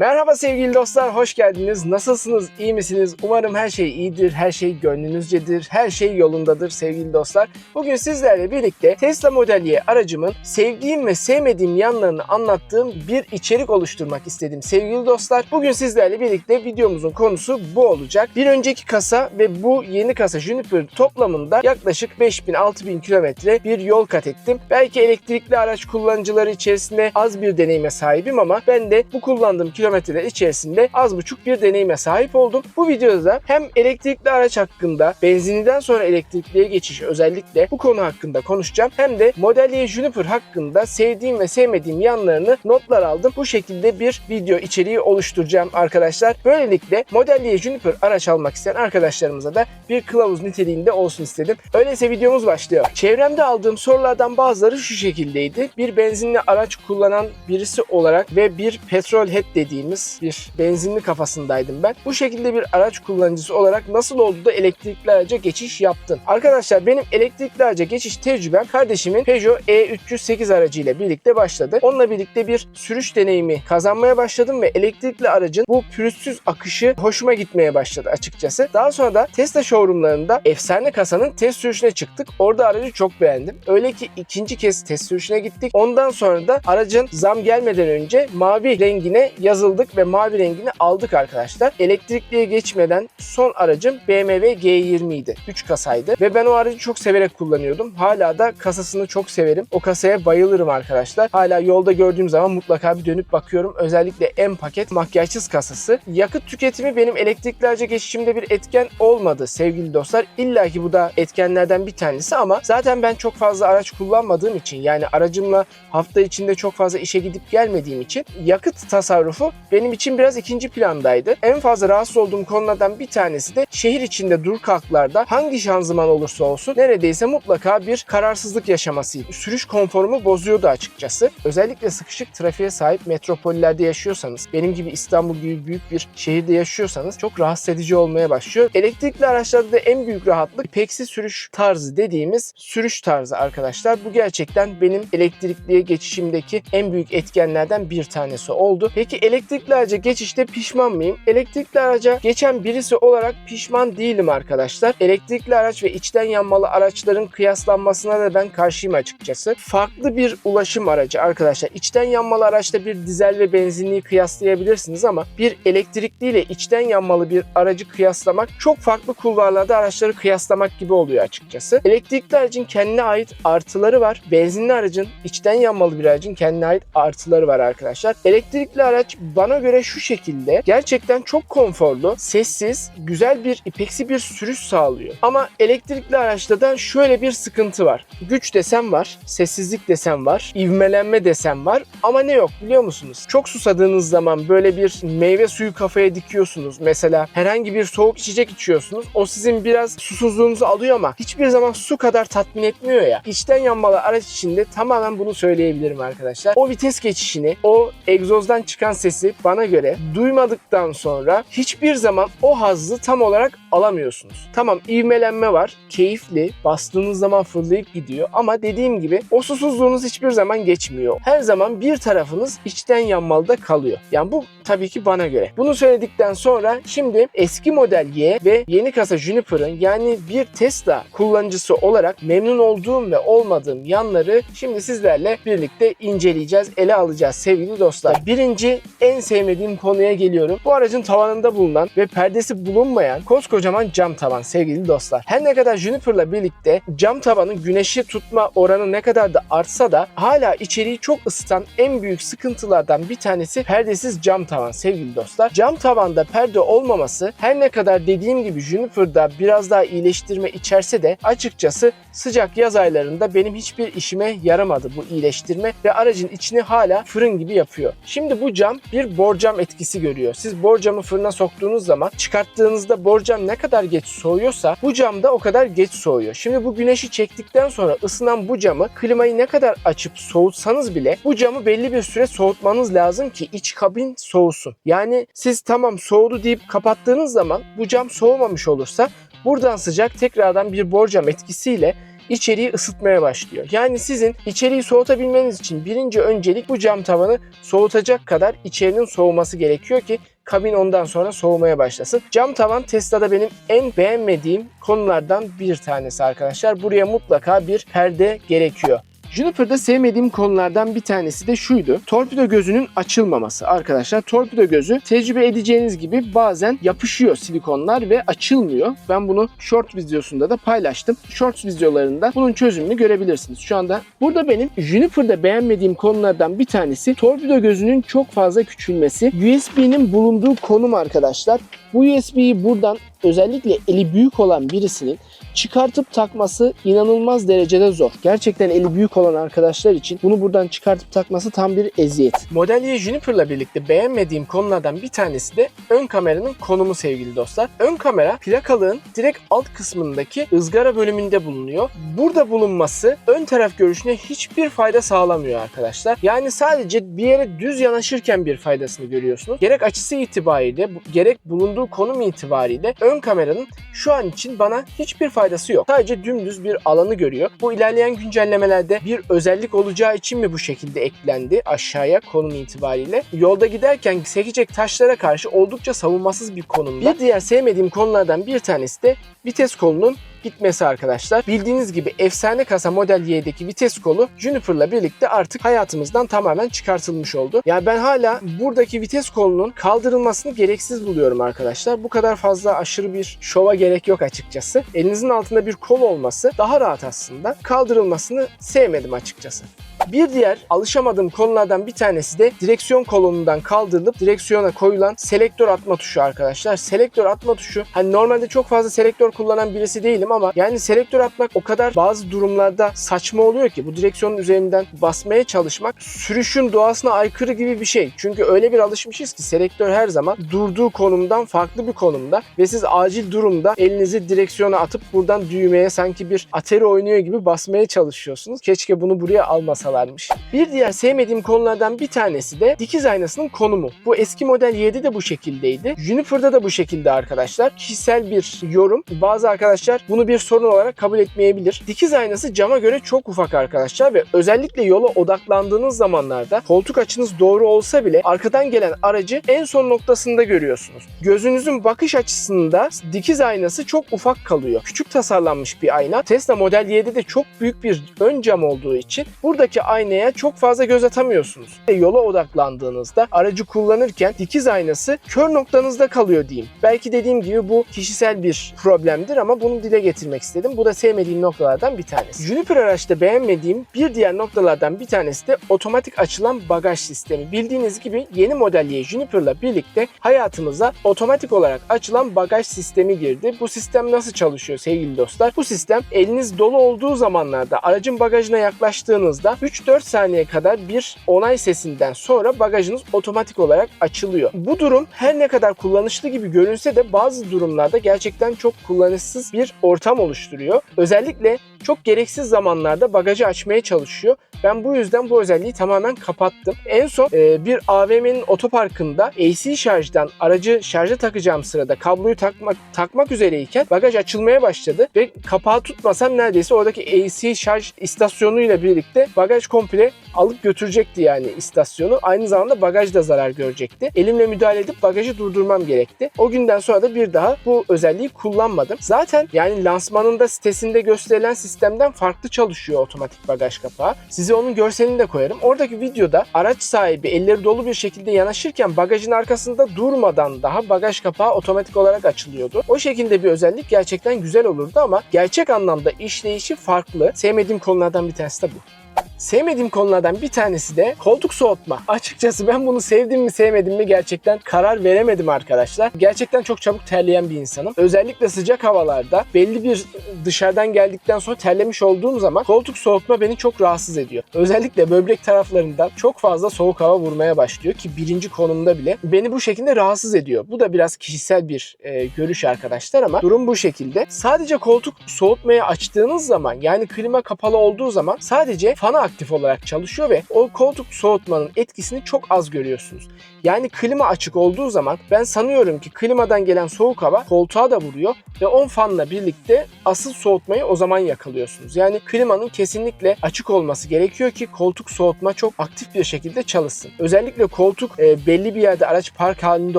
Merhaba sevgili dostlar, hoş geldiniz. Nasılsınız, iyi misiniz? Umarım her şey iyidir, her şey gönlünüzcedir, her şey yolundadır sevgili dostlar. Bugün sizlerle birlikte Tesla Model Y aracımın sevdiğim ve sevmediğim yanlarını anlattığım bir içerik oluşturmak istedim sevgili dostlar. Bugün sizlerle birlikte videomuzun konusu bu olacak. Bir önceki kasa ve bu yeni kasa Juniper toplamında yaklaşık 5000-6000 kilometre bir yol kat ettim. Belki elektrikli araç kullanıcıları içerisinde az bir deneyime sahibim ama ben de bu kullandığım kilometreler içerisinde az buçuk bir deneyime sahip oldum. Bu videoda da hem elektrikli araç hakkında, benzinliden sonra elektrikliye geçiş özellikle bu konu hakkında konuşacağım. Hem de Model Y Juniper hakkında sevdiğim ve sevmediğim yanlarını notlar aldım. Bu şekilde bir video içeriği oluşturacağım arkadaşlar. Böylelikle Model Y Juniper araç almak isteyen arkadaşlarımıza da bir kılavuz niteliğinde olsun istedim. Öyleyse videomuz başlıyor. Çevremde aldığım sorulardan bazıları şu şekildeydi. Bir benzinli araç kullanan birisi olarak ve bir petrol head dediğimiz bir benzinli kafasındaydım ben. Bu şekilde bir araç kullanıcısı olarak nasıl oldu da elektrikli araca geçiş yaptın? Arkadaşlar benim elektrikli araca geçiş tecrübem kardeşimin Peugeot E308 aracıyla birlikte başladı. Onunla birlikte bir sürüş deneyimi kazanmaya başladım ve elektrikli aracın bu pürüzsüz akışı hoşuma gitmeye başladı açıkçası. Daha sonra da Tesla showroomlarında efsane kasanın test sürüşüne çıktık. Orada aracı çok beğendim. Öyle ki ikinci kez test sürüşüne gittik. Ondan sonra da aracın zam gelmeden önce mavi rengine yazıldık ve mavi rengini aldık arkadaşlar. Elektrikliye geçmeden son aracım BMW G20 idi. 3 kasaydı ve ben o aracı çok severek kullanıyordum. Hala da kasasını çok severim. O kasaya bayılırım arkadaşlar. Hala yolda gördüğüm zaman mutlaka bir dönüp bakıyorum. Özellikle M paket makyajsız kasası. Yakıt tüketimi benim elektrikli araca geçişimde bir etken olmadı sevgili dostlar. İlla ki bu da etkenlerden bir tanesi ama zaten ben çok fazla araç kullanmadığım için yani aracımla hafta içinde çok fazla işe gidip gelmediğim için yakıt tasarrufu benim için biraz ikinci plandaydı. En fazla rahatsız olduğum konulardan bir tanesi de şehir içinde dur kalklarda hangi şanzıman olursa olsun neredeyse mutlaka bir kararsızlık yaşamasıydı. Sürüş konforumu bozuyordu açıkçası. Özellikle sıkışık trafiğe sahip metropollerde yaşıyorsanız, benim gibi İstanbul gibi büyük bir şehirde yaşıyorsanız çok rahatsız edici olmaya başlıyor. Elektrikli araçlarda da en büyük rahatlık peksi sürüş tarzı dediğimiz sürüş tarzı arkadaşlar. Bu gerçekten benim elektrikliye geçişimdeki en büyük etkenlerden bir tanesi oldu. Peki elektrikli araca geçişte pişman mıyım? Elektrikli araca geçen birisi olarak pişman değilim arkadaşlar. Elektrikli araç ve içten yanmalı araçların kıyaslanmasına da ben karşıyım açıkçası. Farklı bir ulaşım aracı arkadaşlar. İçten yanmalı araçta bir dizel ve benzinliği kıyaslayabilirsiniz ama bir elektrikli ile içten yanmalı bir aracı kıyaslamak çok farklı kulvarlarda araçları kıyaslamak gibi oluyor açıkçası. Elektrikli aracın kendine ait artıları var. Benzinli aracın içten yanmalı bir aracın kendine ait artıları var arkadaşlar. Elektrikli araç bana göre şu şekilde gerçekten çok konforlu, sessiz, güzel bir ipeksi bir sürüş sağlıyor. Ama elektrikli araçta da şöyle bir sıkıntı var. Güç desem var, sessizlik desem var, ivmelenme desem var ama ne yok biliyor musunuz? Çok susadığınız zaman böyle bir meyve suyu kafaya dikiyorsunuz. Mesela herhangi bir soğuk içecek içiyorsunuz. O sizin biraz susuzluğunuzu alıyor ama hiçbir zaman su kadar tatmin etmiyor ya. İçten yanmalı araç içinde tamamen bunu söyleyebilirim arkadaşlar. O vites geçişini, o egzozdan çıkan sesi bana göre duymadıktan sonra hiçbir zaman o hazzı tam olarak alamıyorsunuz. Tamam ivmelenme var, keyifli, bastığınız zaman fırlayıp gidiyor ama dediğim gibi o susuzluğunuz hiçbir zaman geçmiyor. Her zaman bir tarafınız içten yanmalıda kalıyor. Yani bu tabii ki bana göre. Bunu söyledikten sonra şimdi eski model Y ve yeni kasa Juniper'ın yani bir Tesla kullanıcısı olarak memnun olduğum ve olmadığım yanları şimdi sizlerle birlikte inceleyeceğiz, ele alacağız sevgili dostlar. Birinci en sevmediğim konuya geliyorum. Bu aracın tavanında bulunan ve perdesi bulunmayan koskocaman cam tavan sevgili dostlar. Her ne kadar Juniper'la birlikte cam tavanın güneşi tutma oranı ne kadar da artsa da hala içeriği çok ısıtan en büyük sıkıntılardan bir tanesi perdesiz cam tavan sevgili dostlar. Cam tavanda perde olmaması her ne kadar dediğim gibi Juniper'da biraz daha iyileştirme içerse de açıkçası sıcak yaz aylarında benim hiçbir işime yaramadı bu iyileştirme ve aracın içini hala fırın gibi yapıyor. Şimdi bu cam bir borcam etkisi görüyor. Siz borcamı fırına soktuğunuz zaman çıkarttığınızda borcam ne kadar geç soğuyorsa bu cam da o kadar geç soğuyor. Şimdi bu güneşi çektikten sonra ısınan bu camı klimayı ne kadar açıp soğutsanız bile bu camı belli bir süre soğutmanız lazım ki iç kabin soğusun. Yani siz tamam soğudu deyip kapattığınız zaman bu cam soğumamış olursa buradan sıcak tekrardan bir borcam etkisiyle içeriği ısıtmaya başlıyor. Yani sizin içeriği soğutabilmeniz için birinci öncelik bu cam tavanı soğutacak kadar içerinin soğuması gerekiyor ki kabin ondan sonra soğumaya başlasın. Cam tavan Tesla'da benim en beğenmediğim konulardan bir tanesi arkadaşlar. Buraya mutlaka bir perde gerekiyor. Juniper'da sevmediğim konulardan bir tanesi de şuydu. Torpido gözünün açılmaması. Arkadaşlar torpido gözü tecrübe edeceğiniz gibi bazen yapışıyor silikonlar ve açılmıyor. Ben bunu short videosunda da paylaştım. Shorts videolarında bunun çözümünü görebilirsiniz. Şu anda burada benim Juniper'da beğenmediğim konulardan bir tanesi torpido gözünün çok fazla küçülmesi. USB'nin bulunduğu konum arkadaşlar. Bu USB'yi buradan özellikle eli büyük olan birisinin çıkartıp takması inanılmaz derecede zor. Gerçekten eli büyük olan arkadaşlar için bunu buradan çıkartıp takması tam bir eziyet. Model Y Juniper'la birlikte beğenmediğim konulardan bir tanesi de ön kameranın konumu sevgili dostlar. Ön kamera plakalığın direkt alt kısmındaki ızgara bölümünde bulunuyor. Burada bulunması ön taraf görüşüne hiçbir fayda sağlamıyor arkadaşlar. Yani sadece bir yere düz yanaşırken bir faydasını görüyorsunuz. Gerek açısı itibariyle gerek bulunduğu konum itibariyle ön kameranın şu an için bana hiçbir faydası yok. Sadece dümdüz bir alanı görüyor. Bu ilerleyen güncellemelerde bir özellik olacağı için mi bu şekilde eklendi aşağıya konum itibariyle? Yolda giderken sekecek taşlara karşı oldukça savunmasız bir konumda. Bir diğer sevmediğim konulardan bir tanesi de vites kolunun gitmesi arkadaşlar. Bildiğiniz gibi efsane kasa Model Y'deki vites kolu Juniper'la birlikte artık hayatımızdan tamamen çıkartılmış oldu. Yani ben hala buradaki vites kolunun kaldırılmasını gereksiz buluyorum arkadaşlar. Bu kadar fazla aşırı bir şova gerek yok açıkçası. Elinizin altında bir kol olması daha rahat aslında. Kaldırılmasını sevmedim açıkçası. Bir diğer alışamadığım konulardan bir tanesi de direksiyon kolonundan kaldırılıp direksiyona koyulan selektör atma tuşu arkadaşlar. Selektör atma tuşu hani normalde çok fazla selektör kullanan birisi değilim ama yani selektör atmak o kadar bazı durumlarda saçma oluyor ki bu direksiyonun üzerinden basmaya çalışmak sürüşün doğasına aykırı gibi bir şey. Çünkü öyle bir alışmışız ki selektör her zaman durduğu konumdan farklı bir konumda ve siz acil durumda elinizi direksiyona atıp buradan düğmeye sanki bir atari oynuyor gibi basmaya çalışıyorsunuz. Keşke bunu buraya almasalarmış. Bir diğer sevmediğim konulardan bir tanesi de dikiz aynasının konumu. Bu eski model 7 de bu şekildeydi. Juniper'da da bu şekilde arkadaşlar. Kişisel bir yorum. Bazı arkadaşlar bunu bir sorun olarak kabul etmeyebilir. Dikiz aynası cama göre çok ufak arkadaşlar ve özellikle yola odaklandığınız zamanlarda koltuk açınız doğru olsa bile arkadan gelen aracı en son noktasında görüyorsunuz. Gözünüzün bakış açısında dikiz aynası çok ufak kalıyor. Küçük tasarlanmış bir ayna. Tesla Model 7'de çok büyük bir ön cam olduğu için buradaki aynaya çok fazla göz atamıyorsunuz. Ve Yola odaklandığınızda aracı kullanırken dikiz aynası kör noktanızda kalıyor diyeyim. Belki dediğim gibi bu kişisel bir problemdir ama bunu dile getirmek istedim. Bu da sevmediğim noktalardan bir tanesi. Juniper araçta beğenmediğim bir diğer noktalardan bir tanesi de otomatik açılan bagaj sistemi. Bildiğiniz gibi yeni model Y Juniper'la birlikte hayatımıza otomatik olarak açılan bagaj sistemi girdi. Bu sistem nasıl çalışıyor sevgili dostlar? Bu sistem eliniz dolu olduğu zamanlarda aracın bagajına yaklaştığınızda 3-4 saniye kadar bir onay sesinden sonra bagajınız otomatik olarak açılıyor. Bu durum her ne kadar kullanışlı gibi görünse de bazı durumlarda gerçekten çok kullanışsız bir ortam oluşturuyor. Özellikle çok gereksiz zamanlarda bagajı açmaya çalışıyor. Ben bu yüzden bu özelliği tamamen kapattım. En son e, bir AVM'nin otoparkında AC şarjdan aracı şarja takacağım sırada kabloyu takmak takmak üzereyken bagaj açılmaya başladı ve kapağı tutmasam neredeyse oradaki AC şarj istasyonuyla birlikte bagaj komple alıp götürecekti yani istasyonu. Aynı zamanda bagaj da zarar görecekti. Elimle müdahale edip bagajı durdurmam gerekti. O günden sonra da bir daha bu özelliği kullanmadım. Zaten yani lansmanında sitesinde gösterilen sistemden farklı çalışıyor otomatik bagaj kapağı. Size onun görselini de koyarım. Oradaki videoda araç sahibi elleri dolu bir şekilde yanaşırken bagajın arkasında durmadan daha bagaj kapağı otomatik olarak açılıyordu. O şekilde bir özellik gerçekten güzel olurdu ama gerçek anlamda işleyişi farklı. Sevmediğim konulardan bir tanesi de bu. Sevmediğim konulardan bir tanesi de koltuk soğutma. Açıkçası ben bunu sevdim mi sevmedim mi gerçekten karar veremedim arkadaşlar. Gerçekten çok çabuk terleyen bir insanım. Özellikle sıcak havalarda belli bir dışarıdan geldikten sonra terlemiş olduğum zaman koltuk soğutma beni çok rahatsız ediyor. Özellikle böbrek taraflarından çok fazla soğuk hava vurmaya başlıyor ki birinci konumda bile beni bu şekilde rahatsız ediyor. Bu da biraz kişisel bir e, görüş arkadaşlar ama durum bu şekilde. Sadece koltuk soğutmaya açtığınız zaman yani klima kapalı olduğu zaman sadece fan ana aktif olarak çalışıyor ve o koltuk soğutmanın etkisini çok az görüyorsunuz. Yani klima açık olduğu zaman ben sanıyorum ki klimadan gelen soğuk hava koltuğa da vuruyor ve 10 fanla birlikte asıl soğutmayı o zaman yakalıyorsunuz. Yani klimanın kesinlikle açık olması gerekiyor ki koltuk soğutma çok aktif bir şekilde çalışsın. Özellikle koltuk e, belli bir yerde araç park halinde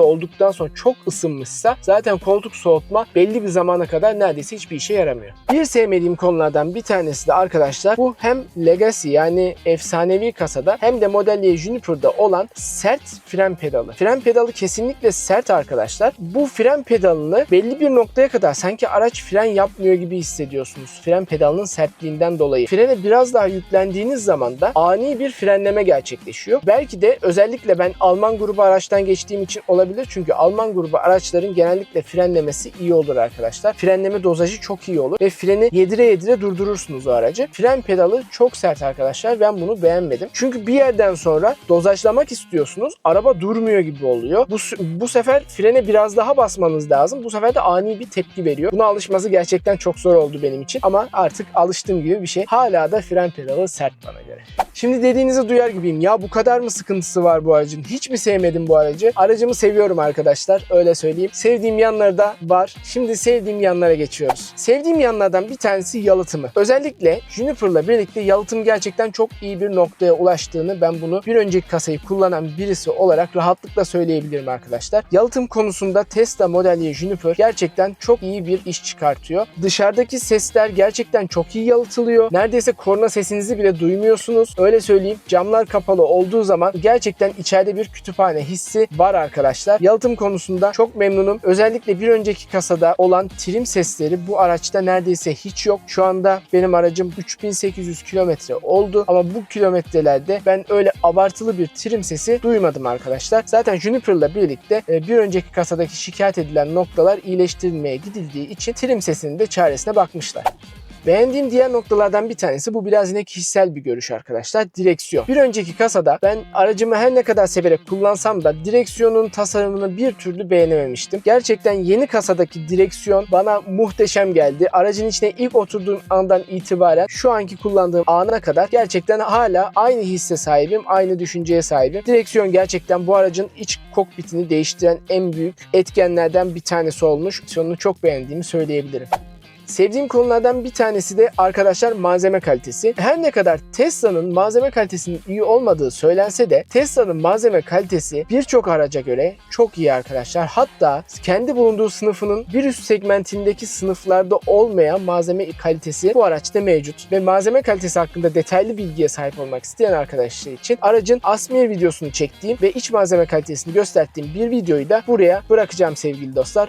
olduktan sonra çok ısınmışsa zaten koltuk soğutma belli bir zamana kadar neredeyse hiçbir işe yaramıyor. Bir sevmediğim konulardan bir tanesi de arkadaşlar bu hem Legacy yani efsanevi kasada hem de Model Y Juniper'da olan sert fren pedalı. Fren pedalı kesinlikle sert arkadaşlar. Bu fren pedalını belli bir noktaya kadar sanki araç fren yapmıyor gibi hissediyorsunuz. Fren pedalının sertliğinden dolayı. Frene biraz daha yüklendiğiniz zaman da ani bir frenleme gerçekleşiyor. Belki de özellikle ben Alman grubu araçtan geçtiğim için olabilir. Çünkü Alman grubu araçların genellikle frenlemesi iyi olur arkadaşlar. Frenleme dozajı çok iyi olur ve freni yedire yedire durdurursunuz o aracı. Fren pedalı çok sert arkadaşlar. Ben bunu beğenmedim. Çünkü bir yerden sonra dozajlamak istiyorsunuz. Araba durmuyor gibi oluyor. Bu, bu sefer frene biraz daha basmanız lazım. Bu sefer de ani bir tepki veriyor. Buna alışması gerçekten çok zor oldu benim için. Ama artık alıştığım gibi bir şey. Hala da fren pedalı sert bana göre. Şimdi dediğinizi duyar gibiyim. Ya bu kadar mı sıkıntısı var bu aracın? Hiç mi sevmedim bu aracı? Aracımı seviyorum arkadaşlar. Öyle söyleyeyim. Sevdiğim yanları da var. Şimdi sevdiğim yanlara geçiyoruz. Sevdiğim yanlardan bir tanesi yalıtımı. Özellikle Juniper'la birlikte yalıtım gerçekten çok iyi bir noktaya ulaştığını ben bunu bir önceki kasayı kullanan birisi olarak rahatlıkla söyleyebilirim arkadaşlar. Yalıtım konusunda Tesla Model Y Juniper gerçekten çok iyi bir iş çıkartıyor. Dışarıdaki sesler gerçekten çok iyi yalıtılıyor. Neredeyse korna sesinizi bile duymuyorsunuz. Öyle söyleyeyim camlar kapalı olduğu zaman gerçekten içeride bir kütüphane hissi var arkadaşlar. Yalıtım konusunda çok memnunum. Özellikle bir önceki kasada olan trim sesleri bu araçta neredeyse hiç yok. Şu anda benim aracım 3800 kilometre oldu ama bu kilometrelerde ben öyle abartılı bir trim sesi duymadım arkadaşlar. Zaten Juniper'la birlikte e, bir önceki kasadaki şikayet edilen noktalar iyileştirilmeye gidildiği için trim sesinin de çaresine bakmışlar. Beğendiğim diğer noktalardan bir tanesi bu biraz yine kişisel bir görüş arkadaşlar. Direksiyon. Bir önceki kasada ben aracımı her ne kadar severek kullansam da direksiyonun tasarımını bir türlü beğenememiştim. Gerçekten yeni kasadaki direksiyon bana muhteşem geldi. Aracın içine ilk oturduğum andan itibaren şu anki kullandığım ana kadar gerçekten hala aynı hisse sahibim, aynı düşünceye sahibim. Direksiyon gerçekten bu aracın iç kokpitini değiştiren en büyük etkenlerden bir tanesi olmuş. Direksiyonunu çok beğendiğimi söyleyebilirim. Sevdiğim konulardan bir tanesi de arkadaşlar malzeme kalitesi. Her ne kadar Tesla'nın malzeme kalitesinin iyi olmadığı söylense de Tesla'nın malzeme kalitesi birçok araca göre çok iyi arkadaşlar. Hatta kendi bulunduğu sınıfının bir üst segmentindeki sınıflarda olmayan malzeme kalitesi bu araçta mevcut. Ve malzeme kalitesi hakkında detaylı bilgiye sahip olmak isteyen arkadaşlar için aracın Asmir videosunu çektiğim ve iç malzeme kalitesini gösterdiğim bir videoyu da buraya bırakacağım sevgili dostlar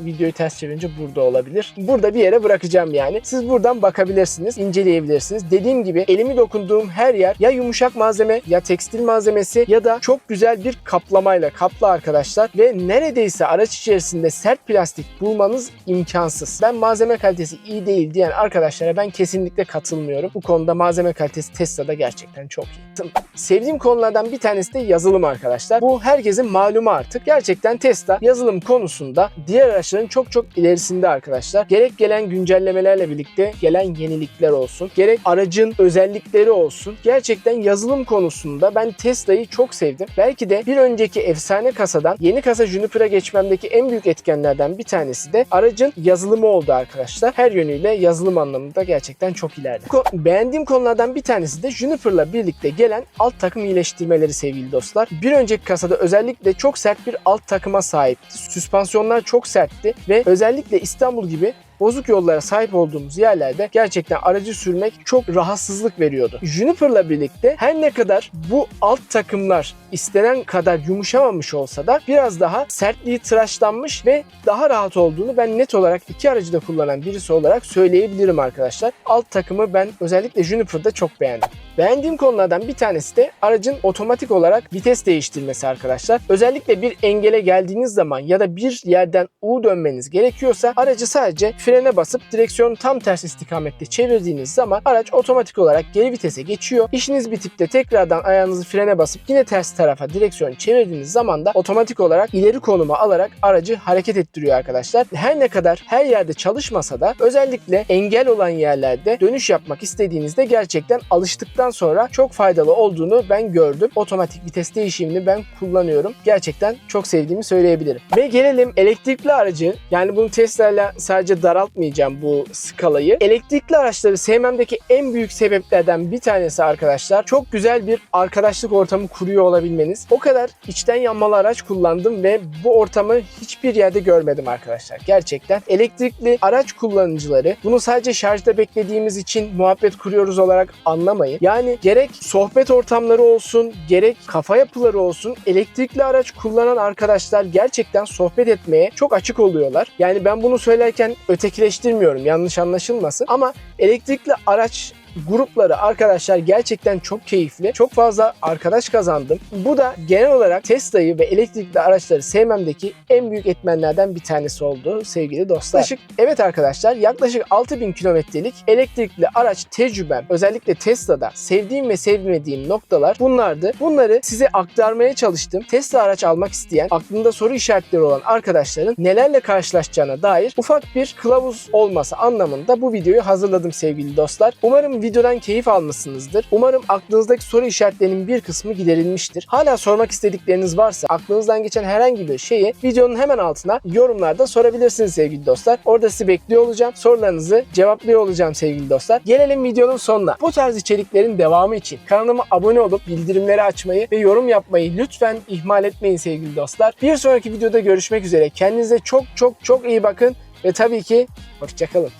videoyu ters çevirince burada olabilir. Burada bir yere bırakacağım yani. Siz buradan bakabilirsiniz, inceleyebilirsiniz. Dediğim gibi elimi dokunduğum her yer ya yumuşak malzeme ya tekstil malzemesi ya da çok güzel bir kaplamayla kaplı arkadaşlar ve neredeyse araç içerisinde sert plastik bulmanız imkansız. Ben malzeme kalitesi iyi değil diyen arkadaşlara ben kesinlikle katılmıyorum. Bu konuda malzeme kalitesi Tesla'da gerçekten çok iyi. Sevdiğim konulardan bir tanesi de yazılım arkadaşlar. Bu herkesin malumu artık. Gerçekten Tesla yazılım konusunda diğer araçların çok çok ilerisinde arkadaşlar. Gerek gelen güncellemelerle birlikte gelen yenilikler olsun, gerek aracın özellikleri olsun. Gerçekten yazılım konusunda ben Tesla'yı çok sevdim. Belki de bir önceki efsane kasadan yeni kasa Juniper'a geçmemdeki en büyük etkenlerden bir tanesi de aracın yazılımı oldu arkadaşlar. Her yönüyle yazılım anlamında gerçekten çok ileride. Beğendiğim konulardan bir tanesi de Juniper'la birlikte gelen alt takım iyileştirmeleri sevgili dostlar. Bir önceki kasada özellikle çok sert bir alt takıma sahipti. Süspansiyonlar çok sertti ve özellikle İstanbul gibi bozuk yollara sahip olduğumuz yerlerde gerçekten aracı sürmek çok rahatsızlık veriyordu. Juniper'la birlikte her ne kadar bu alt takımlar istenen kadar yumuşamamış olsa da biraz daha sertliği tıraşlanmış ve daha rahat olduğunu ben net olarak iki aracı da kullanan birisi olarak söyleyebilirim arkadaşlar. Alt takımı ben özellikle Juniper'da çok beğendim. Beğendiğim konulardan bir tanesi de aracın otomatik olarak vites değiştirmesi arkadaşlar. Özellikle bir engele geldiğiniz zaman ya da bir yerden U dönmeniz gerekiyorsa aracı sadece frene basıp direksiyonu tam ters istikamette çevirdiğiniz zaman araç otomatik olarak geri vitese geçiyor. İşiniz bitip de tekrardan ayağınızı frene basıp yine ters tarafa direksiyon çevirdiğiniz zaman da otomatik olarak ileri konuma alarak aracı hareket ettiriyor arkadaşlar. Her ne kadar her yerde çalışmasa da özellikle engel olan yerlerde dönüş yapmak istediğinizde gerçekten alıştıktan sonra çok faydalı olduğunu ben gördüm. Otomatik vites değişimini ben kullanıyorum. Gerçekten çok sevdiğimi söyleyebilirim. Ve gelelim elektrikli aracı. Yani bunu Tesla sadece daraltmayacağım bu skalayı. Elektrikli araçları sevmemdeki en büyük sebeplerden bir tanesi arkadaşlar. Çok güzel bir arkadaşlık ortamı kuruyor olabilmeniz. O kadar içten yanmalı araç kullandım ve bu ortamı hiçbir yerde görmedim arkadaşlar. Gerçekten elektrikli araç kullanıcıları bunu sadece şarjda beklediğimiz için muhabbet kuruyoruz olarak anlamayın. Yani gerek sohbet ortamları olsun, gerek kafa yapıları olsun elektrikli araç kullanan arkadaşlar gerçekten sohbet etmeye çok açık oluyorlar. Yani ben bunu söylerken ötekileştirmiyorum yanlış anlaşılmasın. Ama elektrikli araç grupları arkadaşlar gerçekten çok keyifli. Çok fazla arkadaş kazandım. Bu da genel olarak Tesla'yı ve elektrikli araçları sevmemdeki en büyük etmenlerden bir tanesi oldu sevgili dostlar. Yaklaşık, evet arkadaşlar yaklaşık 6000 kilometrelik elektrikli araç tecrübem özellikle Tesla'da sevdiğim ve sevmediğim noktalar bunlardı. Bunları size aktarmaya çalıştım. Tesla araç almak isteyen, aklında soru işaretleri olan arkadaşların nelerle karşılaşacağına dair ufak bir kılavuz olması anlamında bu videoyu hazırladım sevgili dostlar. Videodan keyif almışsınızdır. Umarım aklınızdaki soru işaretlerinin bir kısmı giderilmiştir. Hala sormak istedikleriniz varsa aklınızdan geçen herhangi bir şeyi videonun hemen altına yorumlarda sorabilirsiniz sevgili dostlar. Orada sizi bekliyor olacağım. Sorularınızı cevaplıyor olacağım sevgili dostlar. Gelelim videonun sonuna. Bu tarz içeriklerin devamı için kanalıma abone olup bildirimleri açmayı ve yorum yapmayı lütfen ihmal etmeyin sevgili dostlar. Bir sonraki videoda görüşmek üzere. Kendinize çok çok çok iyi bakın ve tabii ki hoşçakalın.